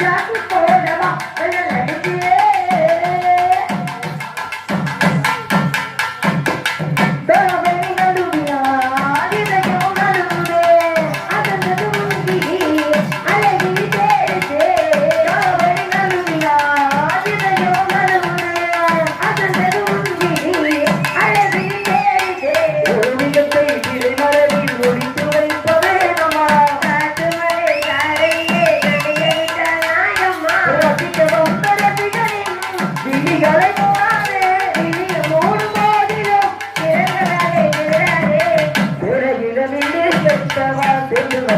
Jackie Thank you.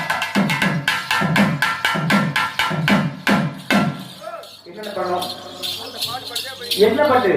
பண்ணோம் என்ன பாட்டு?